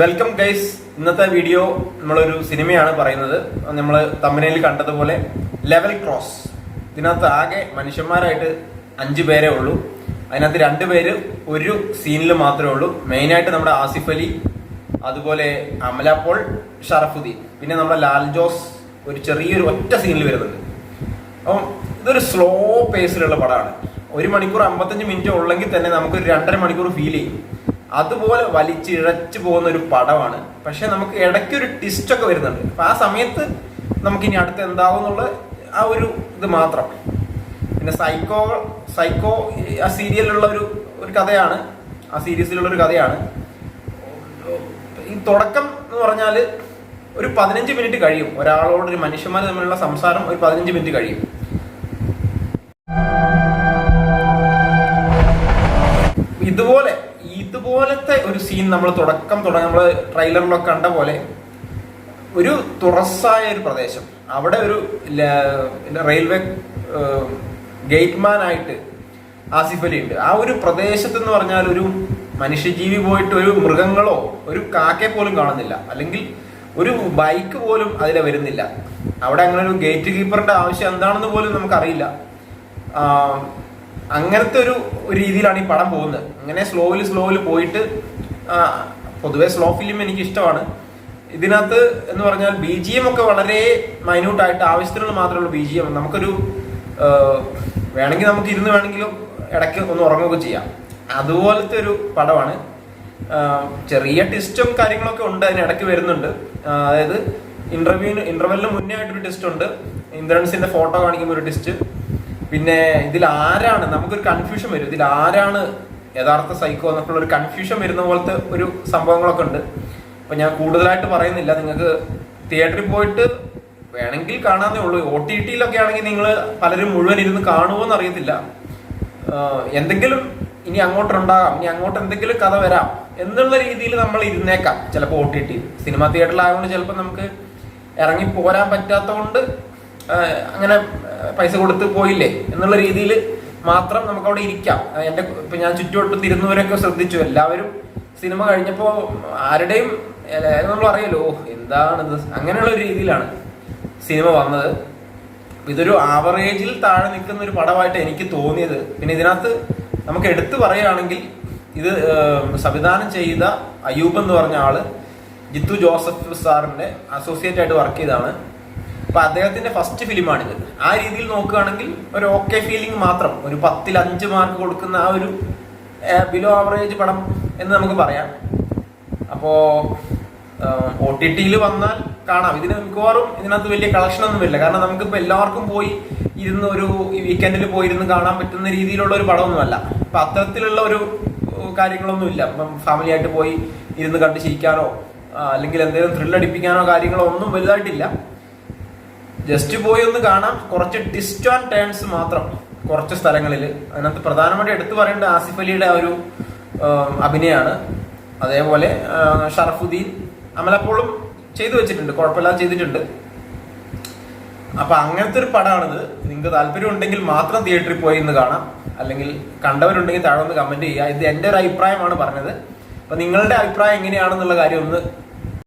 Welcome guys ഇന്നത്തെ video നമ്മളൊരു സിനിമയാണ് പറയുന്നത്. നമ്മൾ തമ്മനയിൽ കണ്ടതുപോലെ ലെവൽ ക്രോസ് ഇതിനകത്ത് ആകെ മനുഷ്യന്മാരായിട്ട് അഞ്ച് പേരേ ഉള്ളൂ. അതിനകത്ത് രണ്ടുപേര് ഒരു സീനിൽ മാത്രമേ ഉള്ളൂ. മെയിനായിട്ട് നമ്മുടെ ആസിഫ് അലി അതുപോലെ അമല പോൾ ഷറഫുദ്ദീൻ. പിന്നെ നമ്മുടെ ലാൽ ജോസ് ഒരു ചെറിയൊരു ഒറ്റ സീനിൽ വരുന്നുണ്ട്. അപ്പം ഇതൊരു സ്ലോ പേസിലുള്ള പടമാണ്. ഒരു മണിക്കൂർ അമ്പത്തഞ്ച് മിനിറ്റ് ഉള്ളെങ്കിൽ തന്നെ നമുക്ക് രണ്ടര മണിക്കൂർ ഫീൽ ചെയ്യും. അതുപോലെ വലിച്ചിഴച്ചു പോകുന്ന ഒരു പടമാണ്. പക്ഷെ നമുക്ക് ഇടയ്ക്ക് ഒരു ട്വിസ്റ്റ് ഒക്കെ വരുന്നുണ്ട്. അപ്പൊ ആ സമയത്ത് നമുക്ക് ഇനി അടുത്ത് എന്താവും എന്നുള്ള ആ ഒരു ഇത് മാത്രം. പിന്നെ സൈക്കോ സൈക്കോ ആ സീരിയലിലുള്ള ഒരു ഒരു കഥയാണ്. ആ സീരീസിലുള്ള ഒരു കഥയാണ്. ഈ തുടക്കം എന്ന് പറഞ്ഞാൽ ഒരു പതിനഞ്ച് മിനിറ്റ് കഴിയും. ഒരാളോട് ഒരു മനുഷ്യന്മാർ തമ്മിലുള്ള സംസാരം ഒരു പതിനഞ്ച് മിനിറ്റ് കഴിയും. ഇതുപോലെ ഇതുപോലത്തെ ഒരു സീൻ നമ്മൾ തുടക്കം തുടങ്ങി നമ്മൾ ട്രെയിലറിലൊക്കെ കണ്ട പോലെ ഒരു തുറസായ ഒരു പ്രദേശം. അവിടെ ഒരു റെയിൽവേ ഗേറ്റ്മാനായിട്ട് ആസിഫ് അലി ഉണ്ട്. ആ ഒരു പ്രദേശത്ത് എന്ന് പറഞ്ഞാൽ ഒരു മനുഷ്യജീവി പോയിട്ട് ഒരു മൃഗങ്ങളോ ഒരു കാക്കെ പോലും കാണുന്നില്ല. അല്ലെങ്കിൽ ഒരു ബൈക്ക് പോലും അതിലെ വരുന്നില്ല. അവിടെ അങ്ങനെ ഒരു ഗേറ്റ് കീപ്പറിന്റെ ആവശ്യം എന്താണെന്ന് പോലും നമുക്കറിയില്ല. അങ്ങനത്തെ ഒരു രീതിയിലാണ് ഈ പടം പോകുന്നത്. അങ്ങനെ സ്ലോയിൽ സ്ലോയിൽ പോയിട്ട് പൊതുവേ സ്ലോ ഫിലിം എനിക്ക് ഇഷ്ടമാണ്. ഇതിനകത്ത് എന്ന് പറഞ്ഞാൽ ബി ജി എം ഒക്കെ വളരെ മൈന്യൂട്ടായിട്ട് ആവശ്യത്തിനുള്ള മാത്രമേ ഉള്ളൂ ബി ജി എം നമുക്കൊരു വേണമെങ്കിൽ നമുക്ക് ഇരുന്ന് വേണമെങ്കിലും ഇടയ്ക്ക് ഒന്ന് ഉറങ്ങുകയൊക്കെ ചെയ്യാം. അതുപോലത്തെ ഒരു പടമാണ്. ചെറിയ ടിസ്റ്റും കാര്യങ്ങളൊക്കെ ഉണ്ട് അതിന് ഇടയ്ക്ക് വരുന്നുണ്ട്. അതായത് ഇന്റർവ്യൂവിന് ഇന്റർവെല്ലിന് മുന്നേ ആയിട്ടൊരു ടിസ്റ്റ് ഉണ്ട്. ഇന്ദ്രൻസിന്റെ ഫോട്ടോ കാണിക്കുമ്പോൾ ഒരു ടിസ്റ്റ് പിന്നെ ഇതിൽ ആരാണ് നമുക്കൊരു കൺഫ്യൂഷൻ വരും. ഇതിൽ ആരാണ് യഥാർത്ഥ സൈക്കോ എന്നൊക്കെയുള്ള ഒരു കൺഫ്യൂഷൻ വരുന്ന പോലത്തെ ഒരു സംഭവങ്ങളൊക്കെ ഉണ്ട്. അപ്പൊ ഞാൻ കൂടുതലായിട്ട് പറയുന്നില്ല. നിങ്ങൾക്ക് തിയേറ്ററിൽ പോയിട്ട് വേണമെങ്കിൽ കാണാന്നേ ഉള്ളൂ. ഒ ടി ടിയിലൊക്കെ ആണെങ്കിൽ നിങ്ങൾ പലരും മുഴുവൻ ഇരുന്ന് കാണുമോ എന്നറിയത്തില്ല എന്തെങ്കിലും ഇനി അങ്ങോട്ടുണ്ടാകാം. ഇനി അങ്ങോട്ട് എന്തെങ്കിലും കഥ വരാം എന്നുള്ള രീതിയിൽ നമ്മൾ ഇരുന്നേക്കാം. ചിലപ്പോൾ ഒ ടി ടി സിനിമ തിയേറ്ററിലായതുകൊണ്ട് ചിലപ്പോൾ നമുക്ക് ഇറങ്ങി പോരാൻ പറ്റാത്തതുകൊണ്ട് അങ്ങനെ പൈസ കൊടുത്ത് പോയില്ലേ എന്നുള്ള രീതിയിൽ മാത്രം നമുക്ക് അവിടെ ഇരിക്കാം എന്റെ ഇപ്പൊ ഞാൻ ചുറ്റുവട്ടം തിരുന്നവരൊക്കെ ശ്രദ്ധിച്ചു. എല്ലാവരും സിനിമ കഴിഞ്ഞപ്പോൾ ആരുടെയും നമ്മൾ അറിയല്ലോ "ഓ, എന്താണിത്? അങ്ങനെയുള്ള ഒരു രീതിയിലാണ് സിനിമ വന്നത്. ഇതൊരു ആവറേജിൽ താഴെ നിൽക്കുന്ന ഒരു പടമായിട്ട് എനിക്ക് തോന്നിയത്. പിന്നെ ഇതിനകത്ത് നമുക്ക് എടുത്തു പറയുകയാണെങ്കിൽ ഇത് സംവിധാനം ചെയ്ത അയ്യൂബ് എന്ന് പറഞ്ഞ ആൾ ജിത്തു ജോസഫ് സാറിന്റെ അസോസിയേറ്റ് ആയിട്ട് വർക്ക് ചെയ്താണ് അപ്പൊ അദ്ദേഹത്തിന്റെ ഫസ്റ്റ് ഫിലിമാണിത്. ആ രീതിയിൽ നോക്കുകയാണെങ്കിൽ ഒരു ഓക്കെ ഫീലിംഗ് മാത്രം. ഒരു പത്തിൽ അഞ്ച് മാർക്ക് കൊടുക്കുന്ന ആ ഒരു ബിലോ ആവറേജ് പടം എന്ന് നമുക്ക് പറയാം. അപ്പോ ഒ ടി ടിയിൽ വന്നാൽ കാണാം. ഇതിന് മിക്കവാറും ഇതിനകത്ത് വലിയ കളക്ഷൻ ഒന്നും ഇല്ല കാരണം നമുക്കിപ്പോ എല്ലാവർക്കും പോയി ഇരുന്ന് ഒരു വീക്കെൻഡിൽ പോയിരുന്ന് കാണാൻ പറ്റുന്ന രീതിയിലുള്ള ഒരു പടമൊന്നുമല്ല. അപ്പൊ അത്തരത്തിലുള്ള ഒരു കാര്യങ്ങളൊന്നും ഇല്ല. ഇപ്പം ഫാമിലി ആയിട്ട് പോയി ഇരുന്ന് കണ്ട് ചിരിക്കാനോ അല്ലെങ്കിൽ എന്തെങ്കിലും ത്രില്ലടിപ്പിക്കാനോ കാര്യങ്ങളോ ഒന്നും വലുതായിട്ടില്ല. ജസ്റ്റ് പോയി ഒന്ന് കാണാം. കുറച്ച് ട്വിസ്റ്റ് ആൻഡ് ടേൺസ് മാത്രം. കുറച്ച് സ്ഥലങ്ങളിൽ. അതിനകത്ത് പ്രധാനമായിട്ട് എടുത്തു പറയേണ്ട ആസിഫ് അലിയുടെ ഒരു അഭിനയമാണ് അതേപോലെ ഷറഫുദ്ദീൻ അമലപ്പോളും ചെയ്തു വെച്ചിട്ടുണ്ട്. കുഴപ്പമില്ലാതെ ചെയ്തിട്ടുണ്ട്. അപ്പൊ അങ്ങനത്തെ ഒരു പടമാണിത് നിങ്ങൾക്ക് താല്പര്യം ഉണ്ടെങ്കിൽ മാത്രം തിയേറ്ററിൽ പോയി ഇന്ന് കാണാം. അല്ലെങ്കിൽ കണ്ടവരുണ്ടെങ്കിൽ താഴെ ഒന്ന് കമന്റ് ചെയ്യുക. ഇത് എന്റെ ഒരു അഭിപ്രായമാണ് പറഞ്ഞത്. അപ്പൊ നിങ്ങളുടെ അഭിപ്രായം എങ്ങനെയാണെന്നുള്ള കാര്യം ഒന്ന്